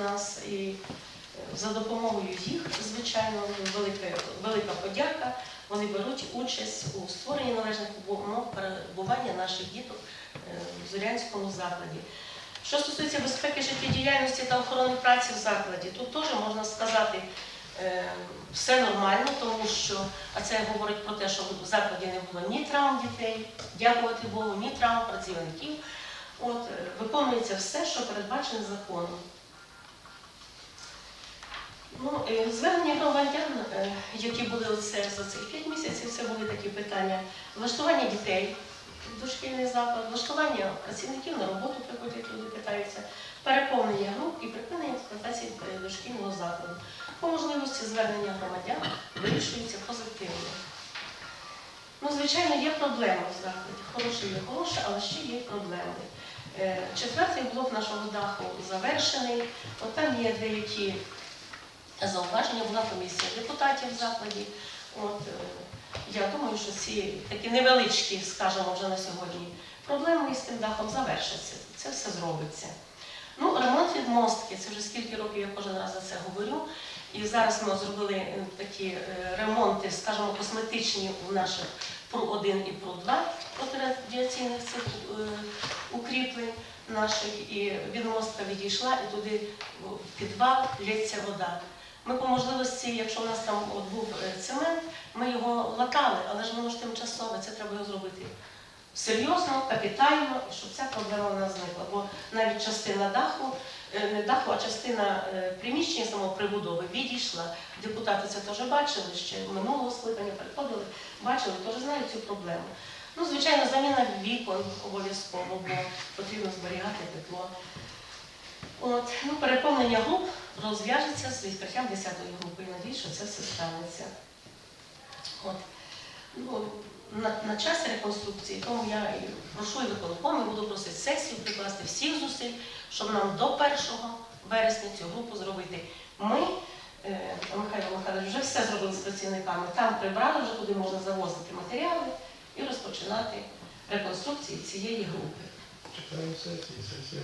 нас і е, за допомогою їх, звичайно, велика, велика подяка. Вони беруть участь у створенні належних умов перебування наших діток е, в Зорянському закладі. Що стосується безпеки життєдіяльності та охорони праці в закладі, тут теж можна сказати, е, все нормально, тому що, а це говорить про те, що в закладі не було ні травм дітей, дякувати Богу, ні травм працівників. От, виконується все, що передбачено законом. Ну, е, звернення громадян, е, які були оце за цих 5 місяців, це були такі питання. Влаштування дітей дошкільний заклад, влаштування працівників на роботу приходять, люди питаються, переповнення груп і припинення експлуатації дошкільного закладу. По можливості звернення громадян вирішується позитивно. Ну, звичайно, є проблеми в закладі. Хороше є хороше, але ще є проблеми. Е, Четвертий блок нашого даху завершений. От там є деякі зауваження, була комісія депутатів в закладі. От, е, я думаю, що ці такі невеличкі, скажімо, вже на сьогодні, проблеми із тим дахом завершаться. Це все зробиться. Ну, ремонт відмостки, це вже скільки років я кожен раз за це говорю. І зараз ми зробили е, такі е, ремонти, скажімо, косметичні у наших ПРУ-1 і ПРУ-2 протирадіаційних цих укріплень наших. І відмостка відійшла, і туди в підвал лється вода. Ми по можливості, якщо у нас там от був е, цемент, ми його латали, але ж воно ж тимчасове, це треба його зробити серйозно, капітально, щоб ця проблема у нас зникла. Бо навіть частина даху, е, не даху, а частина е, приміщення самого прибудови відійшла. Депутати це теж бачили, ще минулого скликання приходили, бачили, теж знають цю проблему. Ну, звичайно, заміна вікон обов'язково, бо потрібно зберігати тепло. От, ну, переповнення груп розв'яжеться з відкриттям 10-ї групи. І надіюсь, що це все станеться. От. Ну, на, на час реконструкції, тому я і прошу і виконком, і буду просити сесію прикласти всіх зусиль, щоб нам до 1 вересня цю групу зробити. Ми, е, Михайло Михайлович, вже все зробили з працівниками. Там прибрали, вже туди можна завозити матеріали і розпочинати реконструкцію цієї групи. Чекаємо сесії, сесія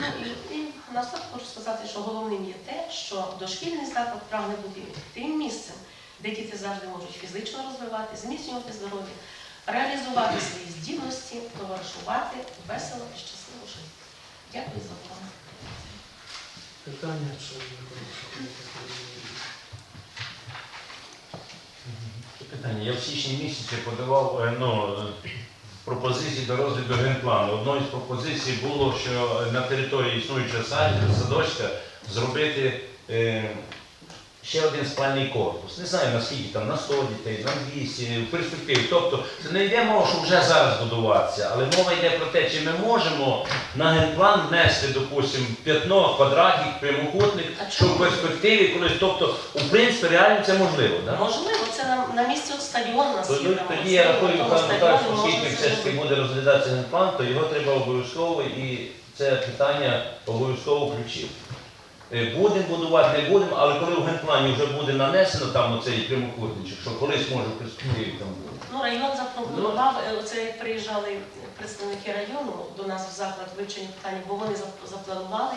Ну, і, і наостанок хочу сказати, що головним є те, що дошкільний заклад прагне бути тим місцем, де діти завжди можуть фізично розвивати, зміцнювати здоров'я, реалізувати свої здібності, товаришувати весело і щасливо жити. Дякую за увагу. Питання, що Питання. Я в січні місяці подавав е, ну, пропозиції до розгляду генплану. Одною з пропозицій було, що на території існуючого сад- садочка зробити е, ще один спальний корпус. Не знаю наскільки там, на 100 дітей, на 200, в перспективі. Тобто це не йде мова, що вже зараз будуватися, але мова йде про те, чи ми можемо на генплан внести, допустимо, п'ятно, квадратик, прямокутник, що в перспективі колись, тобто, в принципі, реально це можливо. Да? Можливо, це на, на місці у нас. Тоді, тоді я на рахую, можна оскільки все ж таки буде розглядатися генплан, то його треба обов'язково і це питання обов'язково включити. Будемо будувати, не будемо, але коли в генплані вже буде нанесено там оцей прямокутничок, що колись може перспективі там буде. Ну, район запропонував, е, оце як приїжджали представники району до нас в заклад вивчення питання, бо вони запланували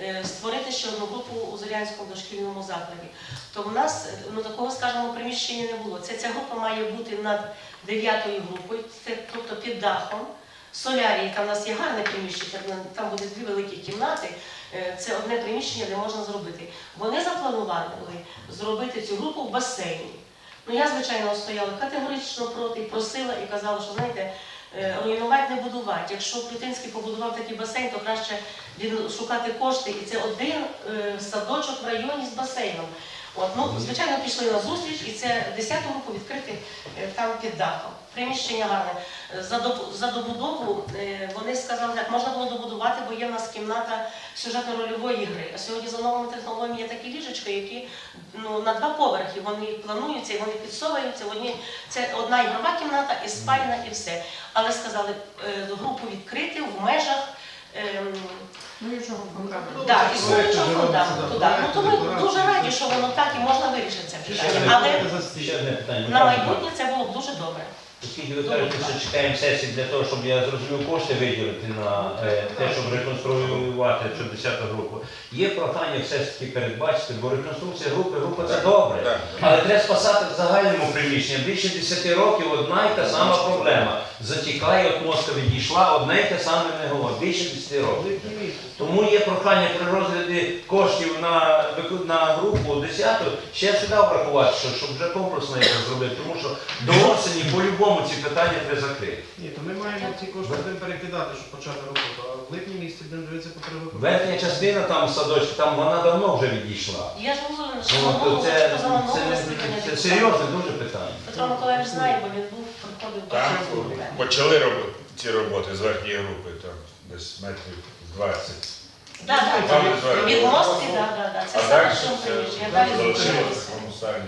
е, створити ще одну групу у Зорянському дошкільному закладі. То в нас е, ну, такого, скажімо, приміщення не було. Це ця група має бути над дев'ятою групою, це тобто під дахом. Солярії, там у нас є гарне приміщення, там буде дві великі кімнати. Е, Це одне приміщення, де можна зробити. Вони запланували зробити цю групу в басейні. Ну я, звичайно, стояла категорично проти, просила і казала, що знаєте, е, руйнувати не будувати. Якщо Плютинський побудував такий басейн, то краще шукати кошти. І це один е, садочок в районі з басейном. От, ну, звичайно, пішли на зустріч, і це 10 групу відкрити е, там під дахом. Приміщення гарне. За, доб- за добудову е, вони сказали, так можна було добудувати, бо є в нас кімната сюжетно-рольової гри. А сьогодні за новими технологіями є такі ліжечка, які ну, на два поверхи вони плануються і вони підсовуються. в Одні, це одна ігрова кімната і спальня, і все. Але сказали е, групу відкрити в межах. ем, Ну і чого фундамент? Да, Проект існуючого вже фундаменту. робиться, Да. да, Ну, то ми дуже раді, що воно так і можна вирішити це питання. Але Ще одне питання. на майбутнє це було б дуже добре. Оскільки ви кажете, що чекаємо сесії для того, щоб я зрозумів кошти виділити на е, те, щоб реконструювати цю 10 групу, є прохання все ж таки передбачити, бо реконструкція групи, група це добре. Але треба спасати в загальному приміщенні. Більше 10 років одна і та сама проблема. Затікає, от мозка відійшла, одне і те саме не говорить. Більше 10 років. Тому є прохання при розгляді коштів на, на групу 10 ще сюди врахувати, що, щоб вже комплексно якось зробити, тому що до осені по-любому ці питання треба закрити. Ні, то ми маємо ці кошти будемо перекидати, щоб почати роботу. А в липні місяці будемо дивитися потреби. Верхня частина там садочка, там вона давно вже відійшла. Я ж говорю, що Ну, то це, це, це, це серйозне дуже питання. Петро Миколаївич знає, бо він був, Там почали робити ці роботи з верхньої групи, там десь метрів 20. Да, да, Там да. мостки, да, да, да. Це А саме далі що це приміщення. Далі залишилося в такому стані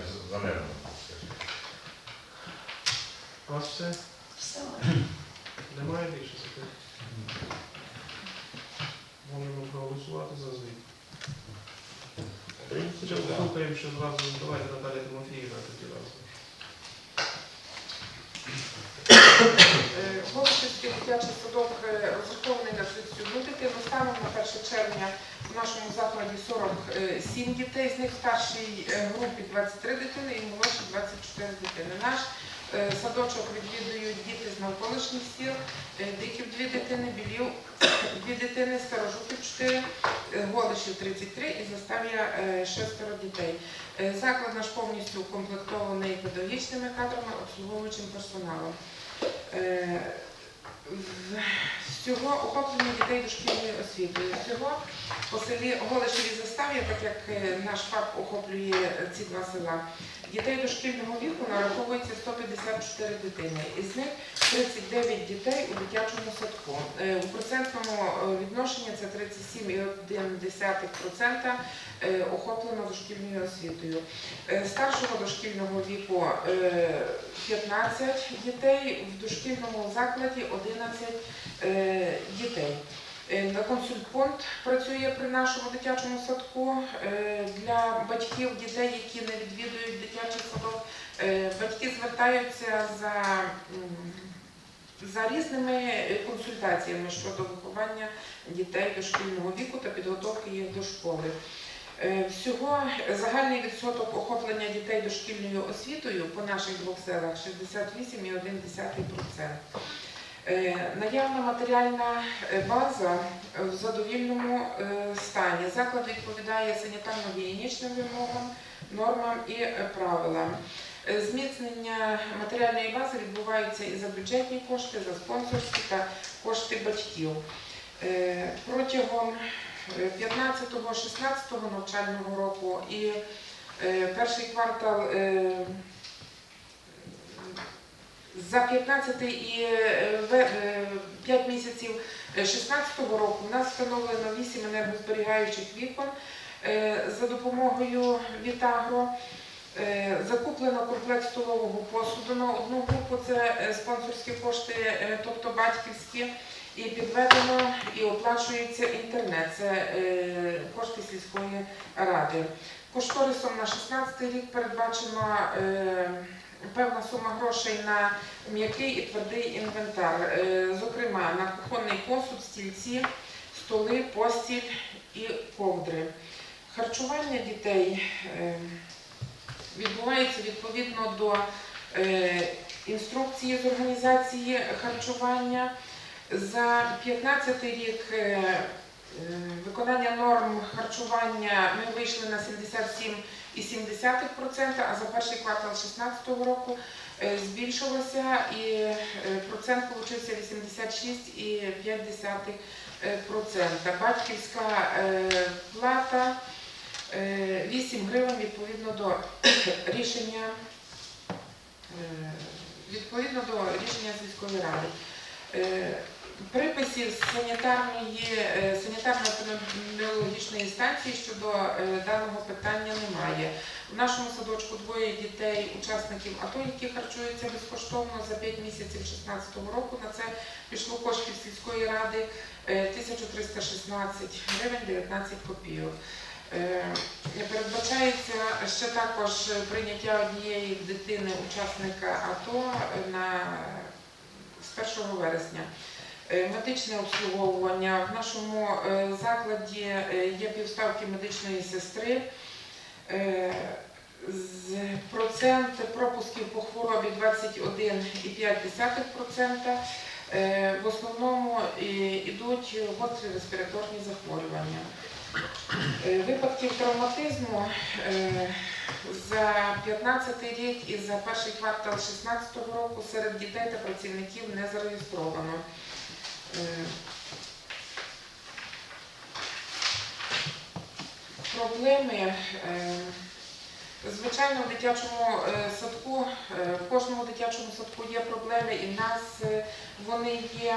все? Все. Немає більше запитань? Можемо проголосувати за звіт. Слухаємо, що зразу давайте Наталя Тимофіївна тоді разом. Голошівський дитячий садок е, розрахований на 31 дитину. Станом на 1 червня в нашому закладі 47 дітей, з них в старшій е, групі 23 дитини і в молодшій 24 дитини. Наш е, садочок відвідують діти з навколишніх сіл, е, Диків 2 дитини, Білів 2 дитини, Старожуків 4, е, Голишів 33 і Застав'я 6 дітей. Е, Заклад наш повністю укомплектований педагогічними кадрами, обслуговуючим персоналом. Всього охоплення дітей дошкільною освітою. Всього по селі Голишеві Застав'я, так як е, наш ФАП охоплює ці два села, дітей дошкільного віку нараховується 154 дитини. Із них 39 дітей у дитячому садку. Е, У процентному е, відношенні це 37,1% е, охоплено дошкільною освітою. Е, Старшого дошкільного віку е, 15 дітей, в дошкільному закладі 11 е, дітей. Е, На консультпункт працює при нашому дитячому садку е, для батьків дітей, які не відвідують дитячий садок. Е, Батьки звертаються за, за різними е, консультаціями щодо виховання дітей дошкільного віку та підготовки їх до школи. Е, Всього загальний відсоток охоплення дітей дошкільною освітою по наших двох селах 68,1%. Е, Наявна матеріальна е, база в задовільному стані. Заклад відповідає санітарно-гігієнічним вимогам, нормам і правилам. Зміцнення матеріальної бази відбувається і за бюджетні кошти, за спонсорські та кошти батьків. Протягом 15-16 навчального року і е, перший квартал е, за 15 і 5 місяців 16 року у нас встановлено 8 енергозберігаючих вікон е, за допомогою Вітагро. Е, Закуплено комплект столового посуду на одну групу, це е, спонсорські кошти, е, тобто батьківські, і підведено і оплачується інтернет. Це е, кошти сільської ради. Кошторисом на 16 рік передбачено е, певна сума грошей на м'який і твердий інвентар, Е, зокрема на кухонний посуд, стільці, столи, постіль і ковдри. Харчування дітей відбувається відповідно до інструкції з організації харчування. За 15 рік е, е, виконання норм харчування ми вийшли на 77,7%, а за перший квартал 2016 року е, збільшилося і процент получився 86,5%. Батьківська плата е, 8 гривень відповідно до рішення відповідно до рішення сільської ради. Е, Приписів санітарної е, санітарно-епідеміологічної станції щодо е, даного питання немає. В нашому садочку двоє дітей, учасників АТО, які харчуються безкоштовно за 5 місяців 2016 року. На це пішло коштів сільської ради е, 1316 гривень 19 копійок. Е, Передбачається ще також прийняття однієї дитини учасника АТО на з 1 вересня. Е, Медичне обслуговування в нашому е, закладі е, є півставки медичної сестри. Процент пропусків по хворобі 21,5%. Е, В основному йдуть гострі респіраторні захворювання. Випадків травматизму за 15 рік і за перший квартал 2016 року серед дітей та працівників не зареєстровано. Е, Проблеми. е, Звичайно, в дитячому е, садку, в кожному дитячому садку є проблеми, і в нас вони є.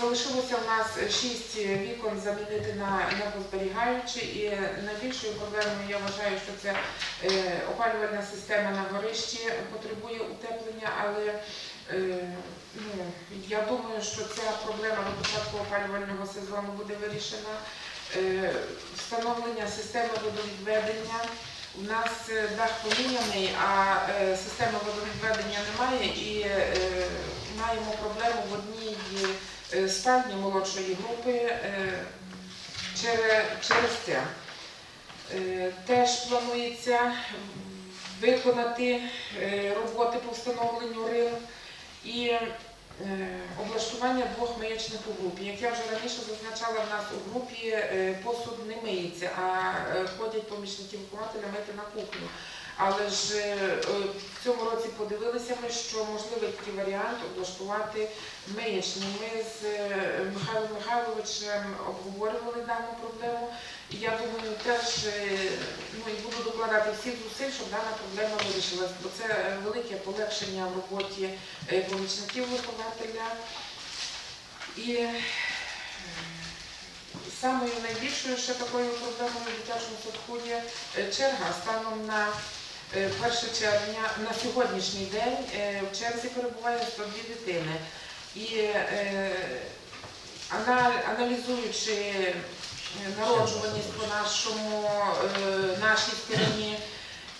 Залишилося в нас шість вікон замінити на енергозберігаючі, і найбільшою проблемою я вважаю, що це опалювальна система на горищі потребує утеплення, але ну, я думаю, що ця проблема до початку опалювального сезону буде вирішена. Е, Встановлення системи водовідведення. У нас е, дах поміняний, а е, системи водовідведення немає і е, маємо проблему в одній е, спальні молодшої групи е, через, це. Е, Теж планується виконати е, роботи по встановленню рил і е, облаштування двох миєчних у групі. Як я вже раніше зазначала, в нас у групі е, посуд не миється, а е, ходять помічники вихователя мити на кухню. Але ж е, е, в цьому році подивилися ми, що можливий такий варіант облаштувати миєчні. Ми з е, Михайлом Михайловичем обговорювали дану проблему. І я думаю, теж ну, і буду докладати всіх зусиль, щоб дана проблема вирішилась, бо це велике полегшення в роботі помічників вихователя. І самою найбільшою ще такою проблемою в дитячому садку є черга станом на 1 червня на сьогоднішній день е, в черзі перебуває 102 дитини. І е, аналізуючи е, народжуваність по нашому е, нашій стороні.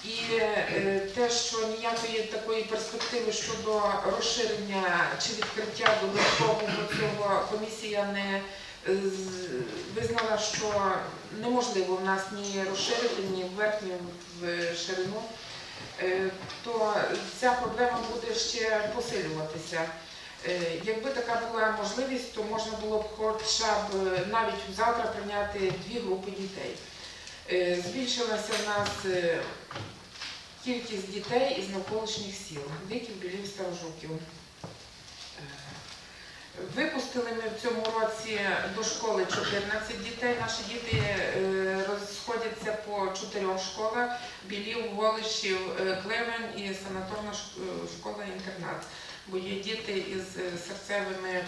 І е, те, що ніякої такої перспективи щодо розширення чи відкриття додаткового цього комісія не е, визнала, що неможливо в нас ні розширити, ні вверх, ні в ширину, е, то ця проблема буде ще посилюватися. Е, Якби така була можливість, то можна було б хоча б е, навіть завтра прийняти дві групи дітей. Е, Збільшилася в нас е, кількість дітей із навколишніх сіл, Диків, Білів, Старожуків. Випустили ми в цьому році до школи 14 дітей. Наші діти е, розходяться по чотирьох школах: Білів, Голишів, е, Клевень і санаторна е, школа-інтернат. Бо є діти із серцевими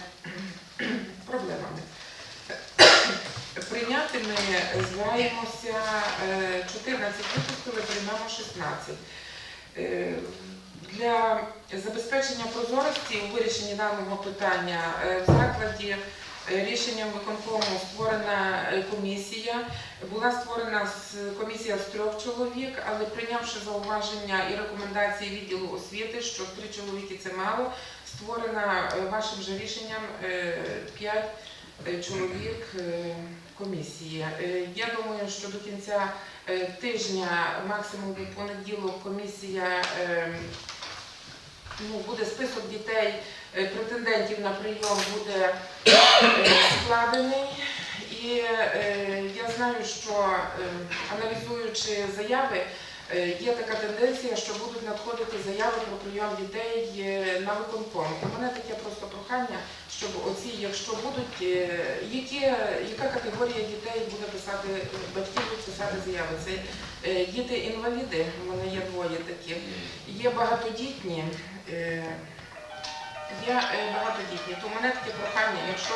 проблемами. Прийняти ми збираємося е, 14 випустили, приймемо 16. Для забезпечення прозорості у вирішенні даного питання е, в закладі е, рішенням виконкому створена е, комісія. Була створена комісія з трьох чоловік, але прийнявши зауваження і рекомендації відділу освіти, що три чоловіки це мало, створена вашим же рішенням п'ять чоловік комісії. Я думаю, що до кінця тижня, максимум понеділок, комісія ну, буде список дітей, е, претендентів на прийом буде е, складений. І е, я знаю, що е, аналізуючи заяви, є така тенденція, що будуть надходити заяви про прийом дітей е, на виконком. У мене таке просто прохання, щоб оці, якщо будуть, е, які, яка категорія дітей буде писати, батьків будуть писати заяви. Це е, діти-інваліди, у мене є двоє такі, є багатодітні. Е, Є е, багатодітні, то мене таке прохання, якщо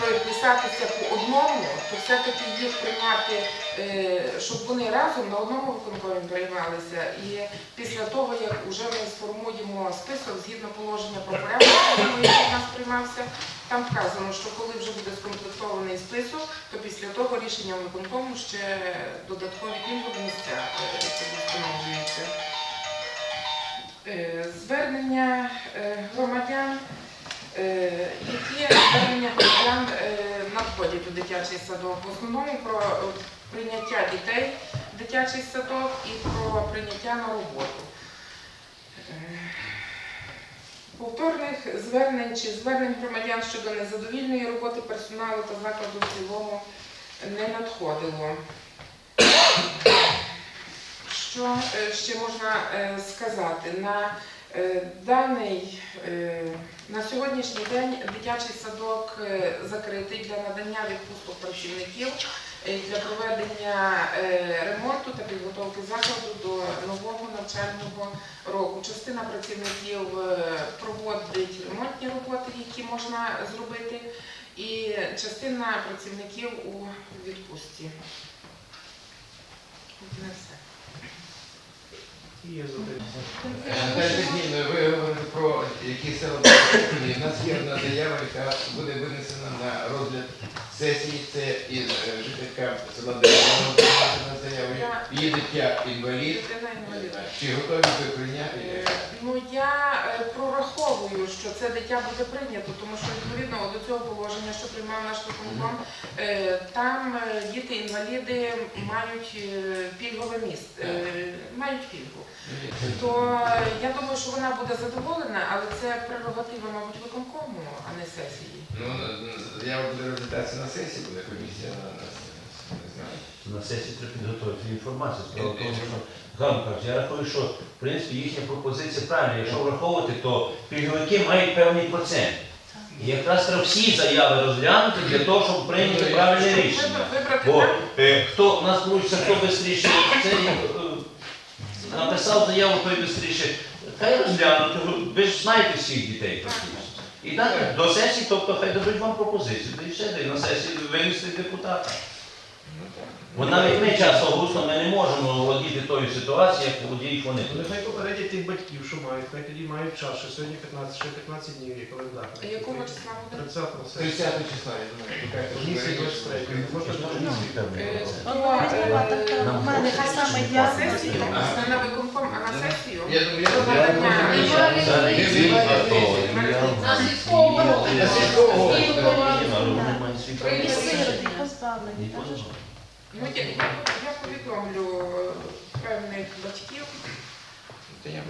ви писатися по одному, то все-таки їх прийняти, е, щоб вони разом на одному виконкомі приймалися. І після того, як вже ми сформуємо список згідно положення про порядок, який у нас приймався, Там вказано, що коли вже буде скомплектований список, то після того рішенням виконкому ще додаткові пільгові місця е, встановлюються. Е, Звернення е, громадян, е, які звернення громадян е, надходять у дитячий садок. В основному про е, прийняття дітей в дитячий садок і про прийняття на роботу. Е, Повторних звернень чи звернень громадян щодо незадовільної роботи персоналу та закладу в цілому не надходило. Що е, ще можна е, сказати? На е, даний на сьогоднішній день дитячий садок закритий для надання відпусток працівників для проведення ремонту та підготовки закладу до нового навчального року. Частина працівників проводить ремонтні роботи, які можна зробити, і частина працівників у відпустці. Не все. І є запитання. Наталя Петрівна, ви говорите про які Україні. У нас є одна заява, яка буде винесена на розгляд сесії. Це із е, жителька села Дерева заяву. Її дитя інвалід. Чи готові ви прийняти? Е, Ну я е, прораховую, що це дитя буде прийнято, тому що відповідно до цього положення, що приймав наш виконком, там діти-інваліди мають пільгове місце, мають пільгу. То я думаю, що вона буде задоволена, але це прерогатива, мабуть, виконкому, а не сесії. Ну, заява буде розглядатися на сесії, буде комісія на нас. Не знаю. На сесії треба підготувати інформацію. Справа в тому, що Ганна каже, я рахую, що в принципі їхня пропозиція правильна. Якщо враховувати, то пільговики мають певний процент. І якраз треба всі заяви розглянути для того, щоб прийняти правильне рішення. Бо е, хто у нас вийде, хто швидше це е, написав заяву, той швидше. Хай розглянуть, ви ж знаєте всіх дітей практично. І дати до сесії, тобто хай дадуть вам пропозицію. Та і все, де на сесії винести депутата. Ну. Бо навіть ми часто густо ми не можемо володіти тою ситуацією, як володіють вони. Ну, Нехай попередять тих батьків, що мають, хай тоді мають час, що сьогодні 15, ще 15 днів є календар. А якого числа буде? 30 сесія. 30 числа, я думаю, Комісія ви 23. Можна Е, е, Нам У мене та сама на діагноз. сесію, не на виконком, а на сесію. Я думаю, я Про надання На сільського голову. І сироти позбавлені. так що ж. Ну, я, я, я повідомлю е, певних батьків. Та я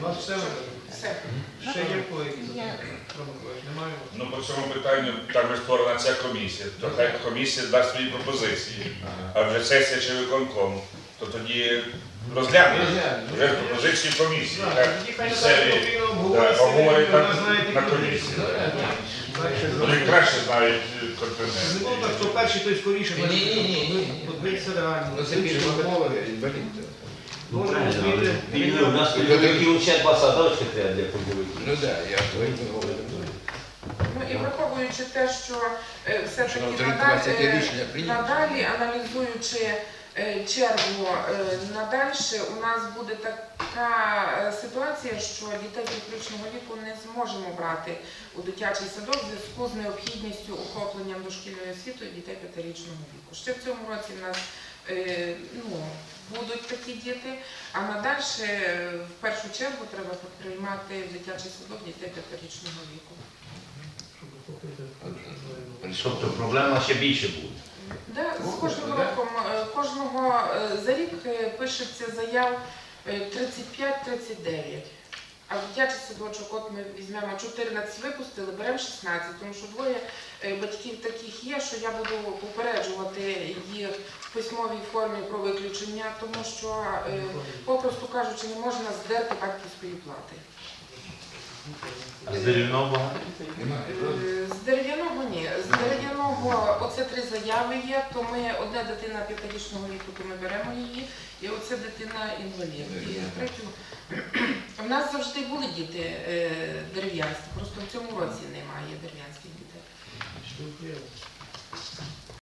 У нас все Все. ще є колеги, Я-? Немає? Ну по цьому питанню також створена ця комісія. То хай комісія дасть свої пропозиції, а вже сесія чи виконком, то тоді розглянемо вже пропозиції комісії. Так, тоді хай так, обговорюють вона на- комісії. Вони краще знають е, континент. було так, хто перший, той скоріше. Ні, ні, ні, ні, ні. Подивіться реально. Ну це пільгова мова, інвалід. Ну, Може. Вільно, у нас пільговиків ще два садочки треба для пільговиків. Ну так, я говорю. Ну і враховуючи те, що е, все-таки Що надалі, е, рішення надалі аналізуючи е, чергу е, надальше, у нас буде така е, ситуація, що дітей підключеного віку не зможемо брати у дитячий садок в зв'язку з необхідністю охопленням дошкільною освітою дітей п'ятирічного віку. Ще в цьому році в нас е, ну, будуть такі діти, а надальше е, в першу чергу треба приймати в дитячий садок дітей п'ятирічного віку. Тобто проблема ще більше буде. Да, з кожним роком, кожного за рік пишеться заяв 35-39. А дитячий садочок, от ми візьмемо 14 випустили, беремо 16, тому що двоє е, батьків таких є, що я буду попереджувати їх в письмовій формі про виключення, тому що, е, попросту кажучи, не можна здерти батьківської плати. А з. Е, З дерев'яного ні. З оце три заяви є, то ми одна дитина п'ятирічного віку, то ми беремо її, і оце дитина інвалід. І третю. У нас завжди були діти е, дерев'янські, просто в цьому році немає дерев'янських дітей.